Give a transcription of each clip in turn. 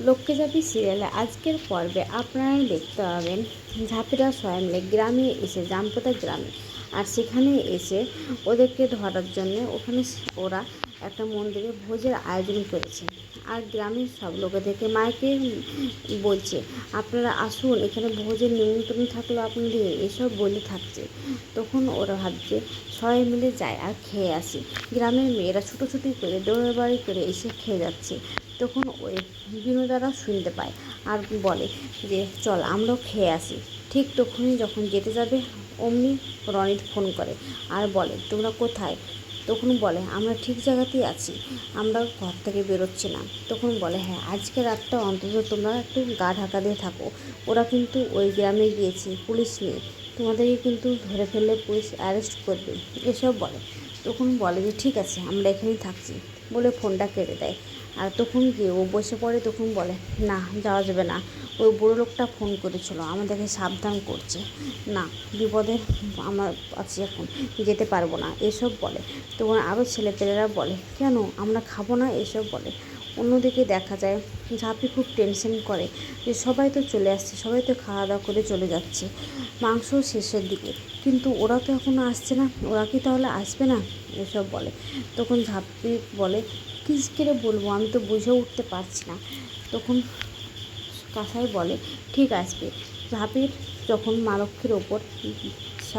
লক্ষ্মীঝাঁপি সিরিয়ালে আজকের পর্বে আপনারা দেখতে পাবেন ঝাঁপিরা সবাই মিলে গ্রামে এসে জামপোতা গ্রামে। আর সেখানে এসে ওদেরকে ধরার জন্য ওখানে ওরা একটা মন্দিরে ভোজের আয়োজন করেছে। আর গ্রামের সব লোকেদেরকে মাইকে বলছে, আপনারা আসুন, এখানে ভোজের নিমন্ত্রণ থাকল আপনাদের, এসব বলে থাকছে। তখন ওরা ভাবছে, সবাই মিলে যায় আর খেয়ে আসি। গ্রামের মেয়েরা ছুটোছুটি করে দৌড়ে বাড়ি করে এসে খেয়ে যাচ্ছে। তখন ওই বিনোদারা শুনতে পায় আর বলে যে, চল, আমরাও খেয়ে আসি। ঠিক তখনই যখন যেতে যাবে, অমনি রনিত ফোন করে আর বলে, তোমরা কোথায়? তখন বলে, আমরা ঠিক জায়গাতেই আছি, আমরা ঘর থেকে বেরোচ্ছি না তখন বলে হ্যাঁ আজকে রাতটা অন্তত তোমরা একটু গা ঢাকা দিয়ে থাকো। ওরা কিন্তু ওই গ্রামে গিয়েছে, পুলিশ নেই তোমাদেরকে কিন্তু ধরে ফেললে পুলিশ অ্যারেস্ট করবে। এসব বলে। তখন বলে যে, ঠিক আছে, আমরা এখানেই থাকছি। বলে ফোনটা কেটে দেয়। আর তখন গিয়ে ও বসে পড়ে তখন বলে, না, যাওয়া যাবে না। ওই বুড়ো লোকটা ফোন করেছিল, আমাদেরকে সাবধান করছে। না, বিপদে আমরা আছি এখন, যেতে পারব না। এসব বলে। তখন আরও ছেলেপেলেরা বলে, কেন, আমরা খাব না? এসব বলে। অন্যদিকে দেখা যায়, ঝাঁপি খুব টেনশন করে যে, সবাই তো চলে আসছে, সবাই তো খাওয়া দাওয়া করে চলে যাচ্ছে। মাংস শেষের দিকে, কিন্তু ওরা তো এখনও আসছে না, ওরা কি তাহলে আসবে না? এসব বলে। তখন ঝাঁপি বলে কী করে বলব? আমি তো বুঝে উঠতে পারছি না। তখন কাসাই বলে, ঠিক আসবে। ঝাঁপির যখন মা লক্ষ্মীর ওপর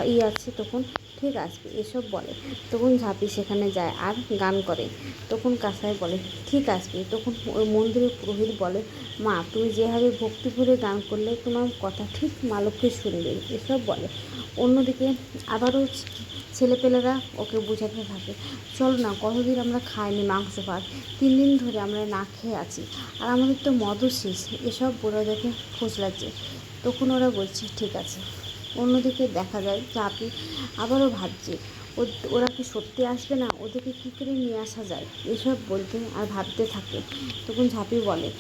ই আছে তখন, ঠিক আসবে। এসব বলে। তখন ঝাঁপি সেখানে যায় আর গান করে। তখন কাসাই বলে, ঠিক আসবে। তখন ওই মন্দিরের পুরোহিত বলে, মা, তুমি যেভাবে ভক্তি ভরে গান করলে তোমার কথা ঠিক মা লক্ষ্মী শুনবে। এসব বলে। অন্যদিকে আবারও ছেলেপেলেরা ওকে বোঝাতে থাকে। চলো না, কতদিন আমরা খাইনি মাংস ভাত? তিন দিন ধরে আমরা না খেয়ে আছি। আর আমাদের তো মদও শেষ, এসব বলে দেখে লাগছে। তখন ওরা বলছে, ঠিক আছে। অন্যদিকে দেখা যায়, চাপি আবারও ভাবছে ও- ওরা কি সত্যি আসবে না? ওদেরকে কী করে নিয়ে আসা যায়? এসব বলতে আর ভাবতে থাকে। তখন ঝাঁপি বলে,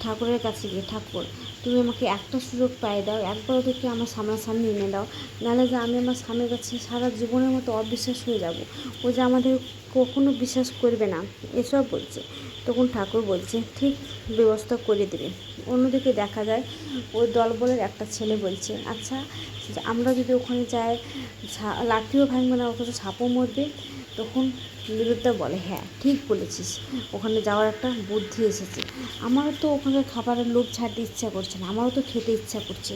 ঠাকুরের কাছে গিয়ে, ঠাকুর তুমি আমাকে একটা সুযোগ পাই দাও একবার ওদেরকে আমার সামনাসামনি এনে দাও। নাহলে যে আমি আমার স্বামীর কাছে সারা জীবনের মতো অবিশ্বাস হয়ে যাব। ও যে আমাদের কখনো বিশ্বাস করবে না, এসব বলছে। তখন ঠাকুর বলছে, ঠিক, ব্যবস্থা করে দেবে। অন্যদিকে দেখা যায় ওই দলবলের একটা ছেলে বলছে আচ্ছা আমরা যদি ওখানে যাই লাঠিও ভাঙবে না অথচ সাপও মরবে। তখন নিরুদ্দা বলে হ্যাঁ ঠিক বলেছিস। ওখানে যাওয়ার একটা বুদ্ধি এসেছে। আমারও তো ওখানে খাবারের লোভ ছাড়তে ইচ্ছা করছে না, আমারও তো খেতে ইচ্ছা করছে।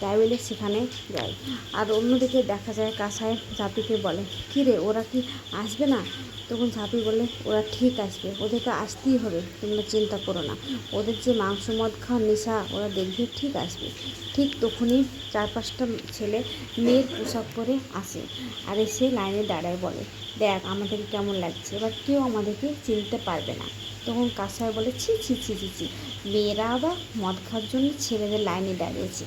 তাই বলে সেখানে যায়। আর অন্যদিকে দেখা যায় কাসায় ঝাঁপিকে বলে, কী রে, ওরা কি আসবে না? তখন ঝাঁপি বলে, ওরা ঠিক আসবে ওদেরকে আসতেই হবে, তোমরা চিন্তা করো না। ওদের যে মাংস, মদ খাওয়ার নেশা, ওরা দেখবে ঠিক আসবে। ঠিক তখনই চার পাঁচটা ছেলে মেয়ের পোশাক পরে আসে। আর এসে লাইনে দাঁড়ায় বলে, দেখ আমাদেরকে কেমন লাগছে? এবার কেউ আমাদেরকে চিনতে পারবে না। তখন কাসায় বলে, ছি ছি ছি ছি ছি। মেয়েরা আবার মদ খাওয়ার জন্য ছেলেদের লাইনে দাঁড়িয়েছে।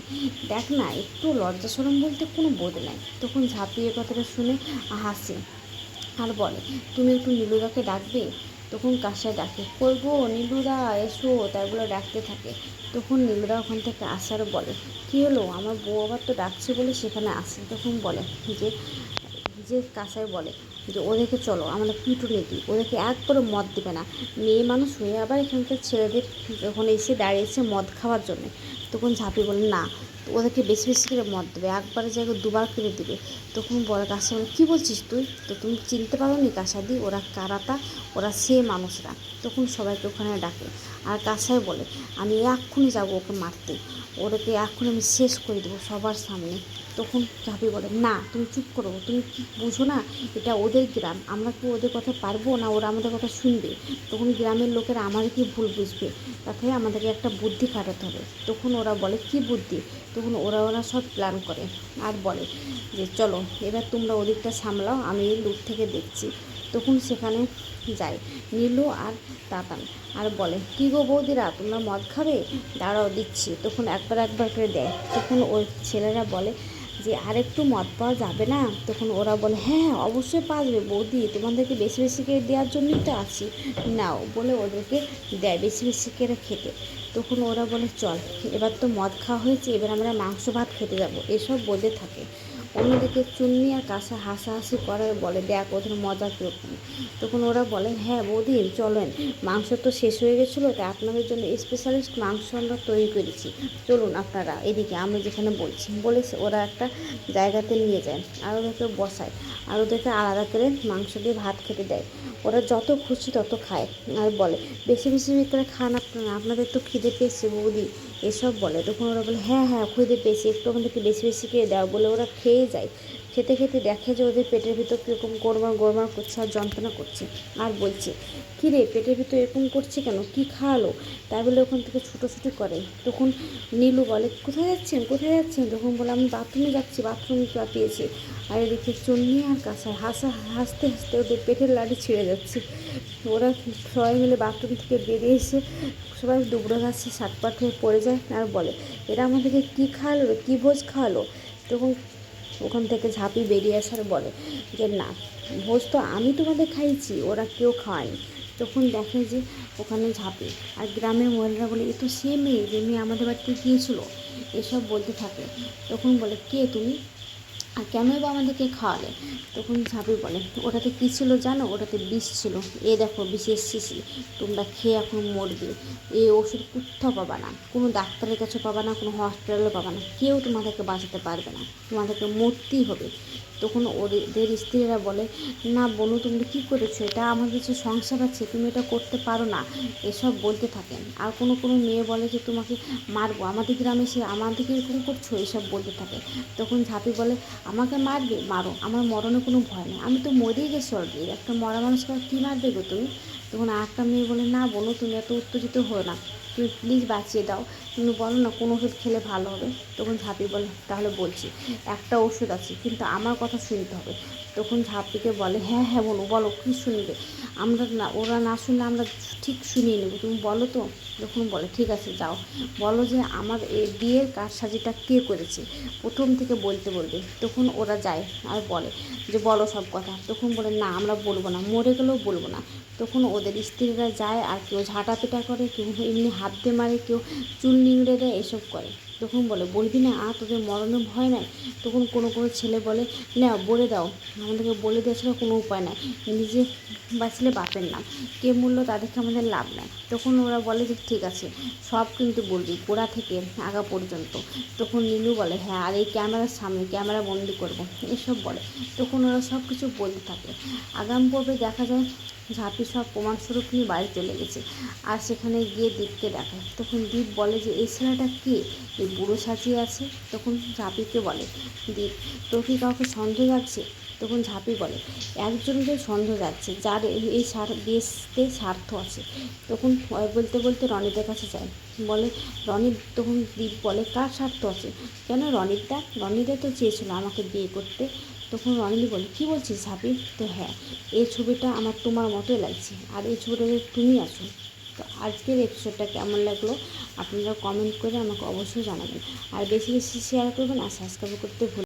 দেখ না, একটু লজ্জা সরম বলতে কোনো বোধ নাই। তখন ঝাঁপিয়ে কথাটা শুনে হাসে আর বলে, তুমি একটু নীলুদাকে ডাকবে? তখন কাসায় ডাকে, করব, নীলুদা, এসো। তাই বলে ডাকতে থাকে। তখন নীলুদা ওখান থেকে আসার বলে, কী হলো? আমার বউ আবার তো ডাকছে বলে সেখানে আসে? তখন বলে, যে যে কাসাই বলে যে ওদেরকে চলো আমরা পিটুনি দিই। ওদেরকে একবারও মদ দেবে না। মেয়ে মানুষ হয়ে আবার এখানকার ছেলেদের যখন এসে দাঁড়িয়েছে মদ খাওয়ার জন্য, তখন ঝাঁপি বলে, না, ওদেরকে বেশি বেশি করে মদ দেবে, একবারে জায়গায় দুবার করে দেবে। তখন বলে কাসা বলে, কী বলছিস তুই? তো তুমি চিনতে পারো নি কাসাদি ওরা কারাতা ওরা সে মানুষরা। তখন সবাইকে ওখানে ডাকে। আর কাসাই বলে, আমি এক্ষুনি যাব ওকে মারতে। ওদেরকে এখন আমি শেষ করে দেবো সবার সামনে। তখন ঝাঁপি বলে, না, তুমি চুপ করো, তুমি কি বুঝো না? এটা ওদের গ্রাম। আমরা কি ওদের কথা পারব না ওরা আমাদের কথা শুনবে? তখন গ্রামের লোকেরা আমাদের কি ভুল বুঝবে? তাতে আমাদেরকে একটা বুদ্ধি খাটাতে হবে। তখন ওরা বলে, কি বুদ্ধি? তখন ওরা ওরা সব প্ল্যান করে। আর বলে যে, চলো, এবার তোমরা ওদিকটা সামলাও, আমি লুক থেকে দেখছি। তখন সেখানে যায়। নীলু আর তাতান আর বলে, কী গো বৌদিরা, তোমরা মদ খাবে? দাঁড়াও, দিচ্ছি। তখন একবার একবার করে দেয়। তখন ওই ছেলেরা বলে যে আরেকটু মদ পাওয়া যাবে না? তখন ওরা বলে হ্যাঁ অবশ্যই পাওয়া যাবে বৌদি। তোমাদেরকে বেশি বেশি করে দেওয়ার জন্যই তো আছি নাও। বলে ওদেরকে দেয় বেশি বেশি করে খেতে। তখন ওরা বলে, চল, এবার তো মদ খাওয়া হয়েছে, এবার আমরা মাংস, ভাত খেতে যাব। এসব বলে থাকে। অন্যদিকে চুন্নি আর কাঁসা হাসাহাসি করে বলে, দেখ, ওদের মজা কীরকম? তখন ওরা বলে হ্যাঁ বৌদি, চলেন, মাংস তো শেষ হয়ে গেছিল, তাই আপনাদের জন্য স্পেশালিস্ট মাংস আমরা তৈরি করেছি। চলুন আপনারা এদিকে, আমি যেখানে বলছি। বলে ওরা একটা জায়গাতে নিয়ে যায়, আর ওদেরকে বসায়, আর ওদেরকে আলাদা করে মাংস দিয়ে ভাত খেতে দেয়। ওরা যত খুশি তত খায়। আর বলে, বেশি বেশি করে খান আপনারা, আপনাদের তো খিদে পেয়েছে বৌদি। এসব বলে, তখন ওরা বলে হ্যাঁ হ্যাঁ খিদে পেয়েছি, একটু আমাদেরকে বেশি বেশি খেয়ে দেওয়া বলে ওরা খেয়ে যায়। খেতে খেতে দেখে যে ওদের পেটের ভিতর কীরকম গোড়মার গোড়মার করছে আর যন্ত্রণা করছে। আর বলছে, কী রে, পেটের ভিতর এরকম করছে কেন? কী খাওয়ালো? তাই বলে ওখান থেকে ছুটোছুটি করে। তখন নীলু বলে, কোথায় যাচ্ছেন? কোথায় যাচ্ছেন? তখন বলে, আমি বাথরুমে যাচ্ছি বাথরুম পেয়েছি। আর এদিকে চন্নি আর কাঁসায় হাসা হাসতে হাসতে ওদের পেটের লাড়ি ছিঁড়ে যাচ্ছে। ওরা সবাই মিলে বাথরুম থেকে বেরিয়ে এসে সবাই দুবড়ো ঘাসে সাতপাট হয়ে পড়ে যায়। আর বলে, এরা আমাদেরকে কী খাওয়ালো কী ভোজ খাওয়ালো? তখন ওখান থেকে ঝাঁপি বেরিয়ে আসার বলে যে, না, ভোজ তো আমি তোমাদের খাইছি ওরা কেউ খাওয়ায়নি তখন দেখে যে ওখানে ঝাঁপে। আর গ্রামের মহিলারা বলে, এ তো সে মেয়ে, যে মেয়ে আমাদের বাড়িতে গিয়েছিল। এসব বলতে থাকে। তখন বলে, কে তুমি? আর কেনই বা আমাদেরকে খাওয়ালে? তখন ঝাঁপি বলে ওটাতে কী ছিল জানো? ওটাতে বিষ ছিল। এ দেখো, বিষের শিশি। তোমরা খেয়ে এখন মরবে। এ ওষুধ কোথাও পাবা না। কোনো ডাক্তারের কাছে পাবা না, কোনো হসপিটালে পাবা না। কেউ তোমাদেরকে বাঁচাতে পারবে না। তোমাদেরকে মরতেই হবে। তখন ওদের স্ত্রীরা বলে, না বনু তুমি কী করেছ? এটা আমাদের যে সংসার আছে, তুমি এটা করতে পারো না। এসব বলতে থাকেন আর কোনো কোনো মেয়ে বলে যে, তোমাকে মারবো, আমাদের গ্রামে সে আমাদেরকে এরকম করছ? এসব বলতে থাকে। তখন ঝাঁপি বলে, আমাকে মারবে? মারো, আমার মরণে কোনো ভয় নেই। আমি তো মরেই গেছি অলরেডি একটা মরা মানুষকে কী মারবে গো তুমি? তখন আরেকটা মেয়ে বলে, না বলো, তুমি এত উত্তেজিত হো না। তুমি প্লিজ বাঁচিয়ে দাও। তুমি বলো না কোন ওষুধ খেলে ভালো হবে? তখন ঝাঁপি বলে, তাহলে বলছি, একটা ওষুধ আছে, কিন্তু আমার কথা শুনতে হবে। তখন ঝাঁপিকে বলে হ্যাঁ হ্যাঁ বলো বলো, কী শুনবে? আমরা না, ওরা না শুনলে আমরা ঠিক শুনিয়ে নেব। তুমি বলো তো? তখন বলে, ঠিক আছে, যাও। বলো যে, আমার এই বিয়ের কারসাজিটা কে করেছে? প্রথম থেকে বলতে বলবে। তখন ওরা যায় আর বলে যে, বলো সব কথা। তখন বলে, না, আমরা বলব না, মরে গেলেও বলব না। তখন ওদের স্ত্রীরা যায় আর কেউ ঝাঁটা পেটা করে, কেউ এমনি হাত দিয়ে মারে, কেউ চুল নিংড়ে দেয় এসব করে। তখন বলে, বলবি না আ তোদের মরণে ভয় নাই? তখন কোনো কোনো ছেলে বলে না বলে দাও। আমাদেরকে বলে দেওয়া ছাড়া কোনো উপায় নাই। নিজে বাঁচলে বাপের নাম। কে মূল্য তাদেরকে আমাদের লাভ নাই। তখন ওরা বলে যে, ঠিক আছে, সব কিন্তু বলবি, গোড়া থেকে আগা পর্যন্ত। তখন নীলু বলে হ্যাঁ আর এই ক্যামেরার সামনে, ক্যামেরা বন্দি করব। এসব বলে। তখন ওরা সব কিছু বলতে থাকে। আগাম পর্বে দেখা যায় ঝাঁপি সব প্রমাণস্বরূপ নিয়ে বাড়ি চলে গেছে। আর সেখানে গিয়ে দীপকে দেখায় তখন দীপ বলে যে, এই ছেলেটা কে? এই বুড়ো সাজিয়ে আছে? তখন ঝাঁপিকে বলে, দীপ, তোর কি কাউকে সন্দেহ যাচ্ছে তখন ঝাঁপি বলে একজনকে সন্দেহ যাচ্ছে যার এই- সার দেশতে স্বার্থ আছে। তখন বলতে বলতে রনিদের কাছে যায়। বলে রনিত তখন দীপ বলে, কার স্বার্থ আছে? কেন রনিতটা রনিতা তো চেয়েছিল আমাকে বিয়ে করতে। তখন রনিলি বলে, কী বলছিস ঝাঁপি তো হ্যাঁ এই ছবিটা আমার তোমার মতোই লাগছে। আর এই ছবিটাতে তুমি আছো তো আজকের এপিসোডটা কেমন লাগল আপনারা কমেন্ট করে আমাকে অবশ্যই জানাবেন। আর বেশি বেশি শেয়ার করবেন আর সাবস্ক্রাইব করতে ভুল